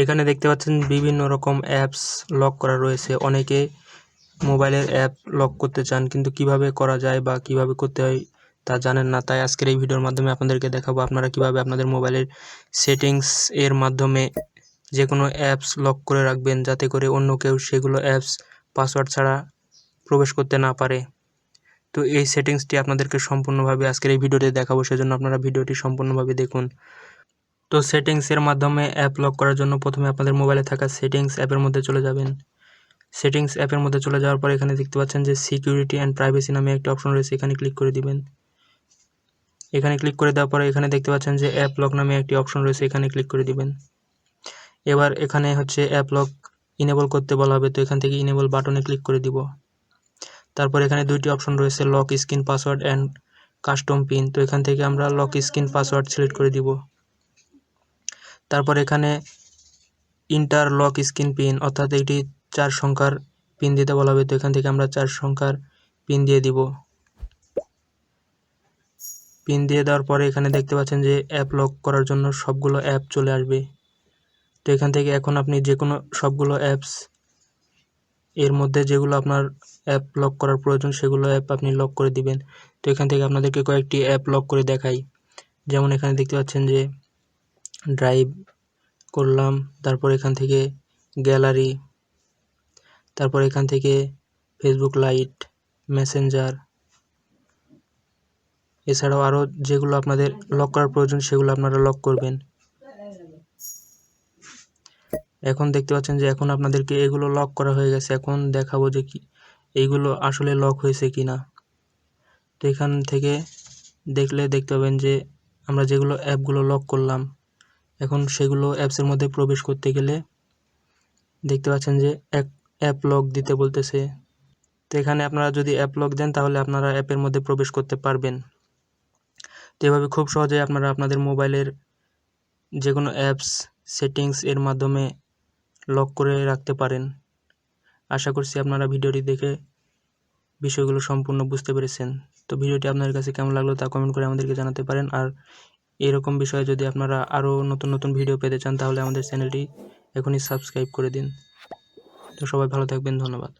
এখানে দেখতে পাচ্ছেন বিভিন্ন রকম অ্যাপস লক করা রয়েছে। অনেকে মোবাইলের অ্যাপ লক করতে চান, কিন্তু কীভাবে করা যায় বা কীভাবে করতে হয় তা জানেন না। তাই আজকের এই ভিডিওর মাধ্যমে আপনাদেরকে দেখাবো আপনারা কীভাবে আপনাদের মোবাইলের সেটিংস এর মাধ্যমে যে কোনো অ্যাপস লক করে রাখবেন, যাতে করে অন্য কেউ সেগুলো অ্যাপস পাসওয়ার্ড ছাড়া প্রবেশ করতে না পারে। তো এই সেটিংসটি আপনাদেরকে সম্পূর্ণভাবে আজকের এই ভিডিওতে দেখাবো, সেজন্য আপনারা ভিডিওটি সম্পূর্ণভাবে দেখুন। তো সেটিংসের মাধ্যমে অ্যাপ লক করার জন্য প্রথমে আপনাদের মোবাইলে থাকা সেটিংস অ্যাপের মধ্যে চলে যাবেন। সেটিংস অ্যাপের মধ্যে চলে যাওয়ার পর এখানে দেখতে পাচ্ছেন যে সিকিউরিটি অ্যান্ড প্রাইভেসি নামে একটি অপশন রয়েছে, এখানে ক্লিক করে দিবেন। এখানে ক্লিক করে দেওয়ার পরে এখানে দেখতে পাচ্ছেন যে অ্যাপ লক নামে একটি অপশন রয়েছে, এখানে ক্লিক করে দিবেন। এবার এখানে হচ্ছে অ্যাপ লক ইনেবল করতে বলা হবে, তো এখান থেকে ইনেবল বাটনে ক্লিক করে দিব। তারপর এখানে দুইটি অপশন রয়েছে lock screen password and custom PIN তো এখান থেকে আমরা লক স্ক্রিন পাসওয়ার্ড সিলেক্ট করে দিব। তারপর এখানে ইন্টার লক স্ক্রিন পিন অর্থাৎ এটি চার সংখ্যার পিন দিতে বলা হবে। তো এখান থেকে আমরা চার সংখ্যার পিন দিয়ে দিব। পিন দিয়ে দেওয়ার পরে এখানে দেখতে পাচ্ছেন যে অ্যাপ লক করার জন্য সবগুলো অ্যাপ চলে আসবে। তো এখান থেকে এখন আপনি যে কোনো সবগুলো অ্যাপস এর মধ্যে যেগুলো আপনার অ্যাপ লক করার প্রয়োজন, সেগুলো অ্যাপ আপনি লক করে দিবেন। তো এখান থেকে আপনাদেরকে কয়েকটি অ্যাপ লক করে দেখাই। যেমন এখানে দেখতে পাচ্ছেন যে ড্রাইভ করলাম, তারপর এখান থেকে গ্যালারি তারপর এখান থেকে ফেসবুক লাইট মেসেঞ্জার এছাড়াও আরও যেগুলো আপনাদের লক করার প্রয়োজন সেগুলো আপনারা লক করবেন। এখন দেখতে পাচ্ছেন যে এখন আপনাদেরকে এগুলো লক করা হয়ে গেছে, এখন দেখাবো যে কি এইগুলো আসলে লক হয়েছে কি না তো এখান থেকে দেখলে দেখতে পাবেন যে আমরা যেগুলো অ্যাপগুলো লক করলাম এখন সেগুলো অ্যাপসের মধ্যে প্রবেশ করতে গেলে দেখতে পাচ্ছেন যে এক অ্যাপ লক দিতে বলতেছে। তো এখানে আপনারা যদি অ্যাপ লক দেন তাহলে আপনারা অ্যাপের মধ্যে প্রবেশ করতে পারবেন। তো এভাবে খুব সহজে আপনারা আপনাদের মোবাইলের যে কোনো অ্যাপস সেটিংস এর মাধ্যমে লক করে রাখতে পারেন। আশা করছি আপনারা ভিডিওটি দেখে বিষয়গুলো সম্পূর্ণ বুঝতে পেরেছেন। তো ভিডিওটি আপনার কাছে কেমন লাগল তা কমেন্ট করে আমাদেরকে জানাতে পারেন। আর এরকম বিষয়ে যদি আপনারা আরও নতুন নতুন ভিডিও পেতে চান, তাহলে আমাদের চ্যানেলটি এখনই সাবস্ক্রাইব করে দিন। তো সবাই ভালো থাকবেন, ধন্যবাদ।